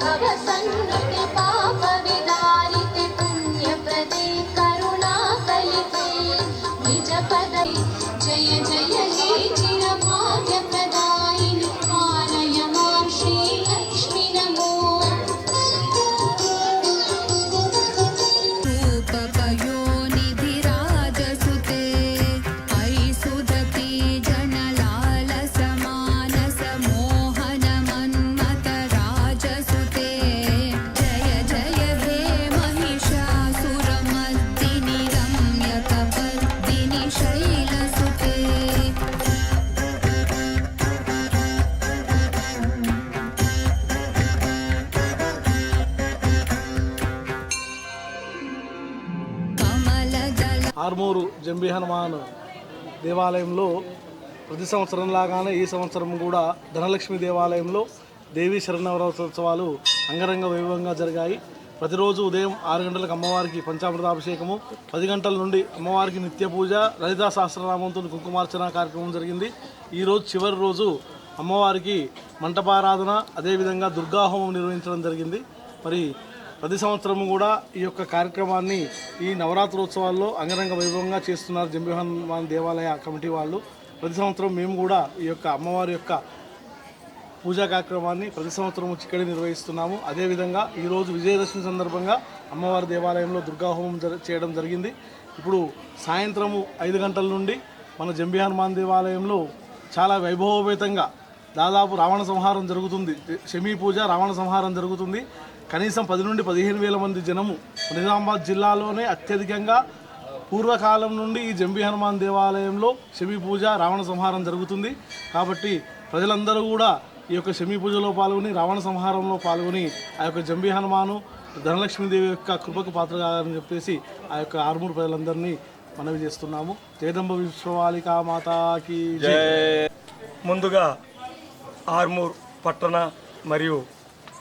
I'm Armoor జంబి Hanuman దేవాలయంలో ప్రతి సంవత్సరం లాగానే ఈ సంవత్సరం కూడా ధనలక్ష్మి దేవాలయంలో దేవీ శరణవరోత్సవాలు అంగరంగ వైభవంగా జరిగాయి. ప్రతిరోజు ఉదయం ఆరు గంటలకు అమ్మవారికి పంచామృతాభిషేకము పది గంటల నుండి అమ్మవారికి నిత్య పూజ లలితా సహస్రనామంతో కుంకుమార్చన కార్యక్రమం జరిగింది. ఈరోజు చివరి రోజు అమ్మవారికి మంటపారాధన అదేవిధంగా దుర్గాహోమం నిర్వహించడం జరిగింది. మరి ప్రతి సంవత్సరం కూడా ఈ యొక్క కార్యక్రమాన్ని ఈ నవరాత్రోత్సవాల్లో అంగరంగ వైభవంగా చేస్తున్నారు జంబిహనుమాన్ దేవాలయ కమిటీ వాళ్ళు. ప్రతి సంవత్సరం మేము కూడా ఈ యొక్క అమ్మవారి యొక్క పూజా కార్యక్రమాన్ని ప్రతి సంవత్సరం ఇక్కడే నిర్వహిస్తున్నాము. అదేవిధంగా ఈరోజు విజయదశమి సందర్భంగా అమ్మవారి దేవాలయంలో దుర్గాహోమం చేయడం జరిగింది. ఇప్పుడు సాయంత్రము ఐదు గంటల నుండి మన జంబి హనుమాన్ దేవాలయంలో చాలా వైభవోపేతంగా దాదాపు రావణ సంహారం జరుగుతుంది. శమీ పూజ రావణ సంహారం జరుగుతుంది. కనీసం పది నుండి పదిహేను వేల మంది జనము నిజామాబాద్ జిల్లాలోనే అత్యధికంగా పూర్వకాలం నుండి ఈ జంబి హనుమాన్ దేవాలయంలో శమి పూజ రావణ సంహారం జరుగుతుంది. కాబట్టి ప్రజలందరూ కూడా ఈ యొక్క శమి పూజలో పాల్గొని రావణ సంహారంలో పాల్గొని ఆ యొక్క జంబి హనుమాను ధనలక్ష్మీదేవి యొక్క కృపకు పాత్ర కావాలని చెప్పేసి ఆ యొక్క ఆరుమూరు ప్రజలందరినీ మనవి చేస్తున్నాము. జగదంబ విశ్వవాలికా మాతాకి ముందుగా ఆర్మూర్ పట్టణ మరియు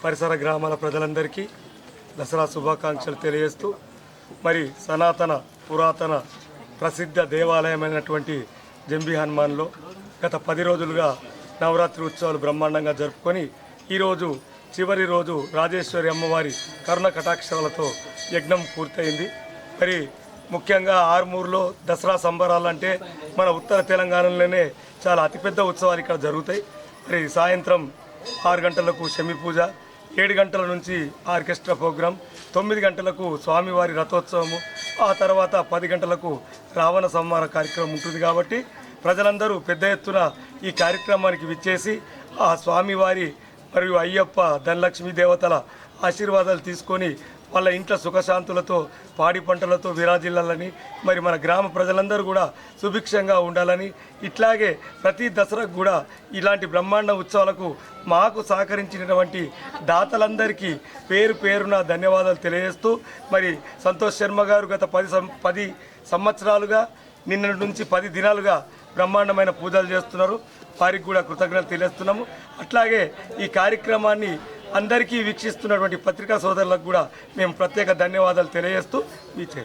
పరిసర గ్రామాల ప్రజలందరికీ దసరా శుభాకాంక్షలు తెలియజేస్తూ మరి సనాతన పురాతన ప్రసిద్ధ దేవాలయమైనటువంటి జంబీ హనుమాన్లో గత పది రోజులుగా నవరాత్రి ఉత్సవాలు బ్రహ్మాండంగా జరుపుకొని ఈరోజు చివరి రోజు రాజేశ్వరి అమ్మవారి కరుణ కటాక్షరాలతో యజ్ఞం పూర్తయింది. మరి ముఖ్యంగా ఆర్మూర్లో దసరా సంబరాలంటే మన ఉత్తర తెలంగాణలోనే చాలా అతిపెద్ద ఉత్సవాలు ఇక్కడ జరుగుతాయి. మరి సాయంత్రం ఆరు గంటలకు శమి పూజ ఏడు గంటల నుంచి ఆర్కెస్ట్రా ప్రోగ్రాం తొమ్మిది గంటలకు స్వామివారి రథోత్సవము ఆ తర్వాత పది గంటలకు రావణ సంహార కార్యక్రమం ఉంటుంది కాబట్టి ప్రజలందరూ పెద్ద ఎత్తున ఈ కార్యక్రమానికి విచ్చేసి ఆ స్వామివారి మరియు అయ్యప్ప ధనలక్ష్మీ దేవతల ఆశీర్వాదాలు తీసుకొని వాళ్ళ ఇంట్లో సుఖశాంతులతో పాడి పంటలతో విరాజిల్లాలని మరి మన గ్రామ ప్రజలందరూ కూడా సుభిక్షంగా ఉండాలని ఇట్లాగే ప్రతి దసరాకు కూడా ఇలాంటి బ్రహ్మాండ ఉత్సవాలకు మాకు సహకరించినటువంటి దాతలందరికీ పేరు పేరున ధన్యవాదాలు తెలియజేస్తూ మరి సంతోష్ శర్మ గారు గత పది సం పది సంవత్సరాలుగా నిన్న నుంచి పది దినాలుగా బ్రహ్మాండమైన పూజలు చేస్తున్నారు. వారికి కూడా కృతజ్ఞతలు తెలియజేస్తున్నాము. అట్లాగే ఈ కార్యక్రమాన్ని అందరికీ వీక్షిస్తున్నటువంటి పత్రికా సోదరులకు కూడా మేము ప్రత్యేక ధన్యవాదాలు తెలియజేస్తూ మీ చే